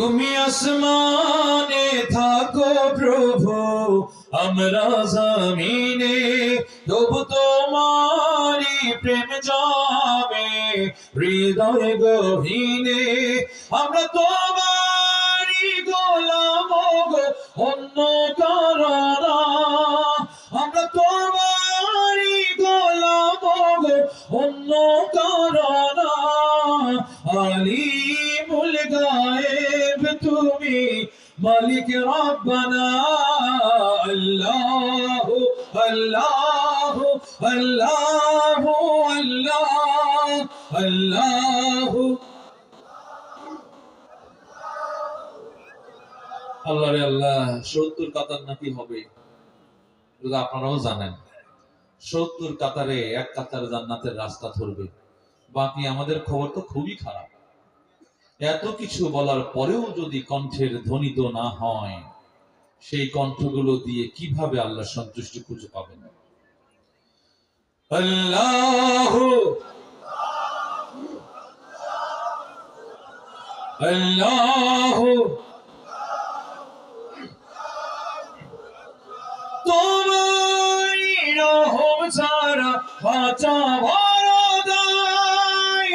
তুমি আসমানে থাকো প্রভু, আমরা জমিনে, তবু তোমারি প্রেম যাবে হৃদয় গহীনে আমরা তোমারি গোলাম অন্য কারণ। আমরা তোমারি গোলাম গো, অন্য কারণ। আলিমুল মালিক আল্লাহ রে আল্লাহ সত্তর কাতার নাকি হবে? আপনারাও জানেন, সত্তর কাতারে এক কাতার জান্নাতের রাস্তা ধরবে। বাকি আমাদের খবর তো খুবই খারাপ। এত কিছু বলার পরেও যদি কণ্ঠের ধ্বনিত না হয়, সেই কণ্ঠগুলো দিয়ে কীভাবে আল্লাহ সন্তুষ্টি খুঁজে পাবেন? আল্লাহ আল্লাহ ছাড়া বাঁচা বড় দায়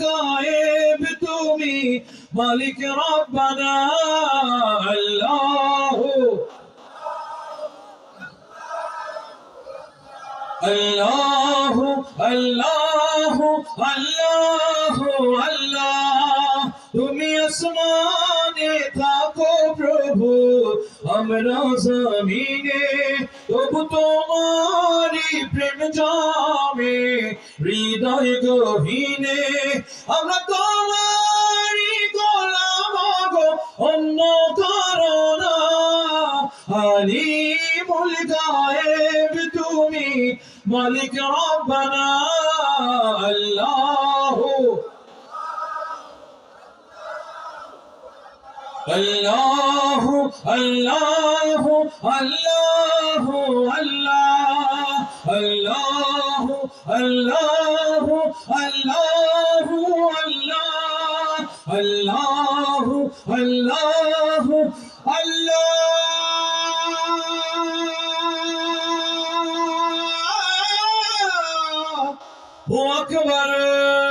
গায়েব তুমি, মালিক রব্বানা, আল্লাহ আল্লাহ আল্লাহ আল্লাহ আল্লাহ। তুমি আসমানে থাকো প্রভু, আমরা জমিনে, তবু তোমারি প্রেম জামে হৃদয় গহীনে আমরা তোমারই গোলাম গো অন্য করোনা আলিমুল গায়েব তুমি মালিক রব্বানা আল্লাহ আল্লাহ আল্লাহ আল্লাহ আল্লাহ আল্লাহ আল্লাহ আল্লাহু আকবার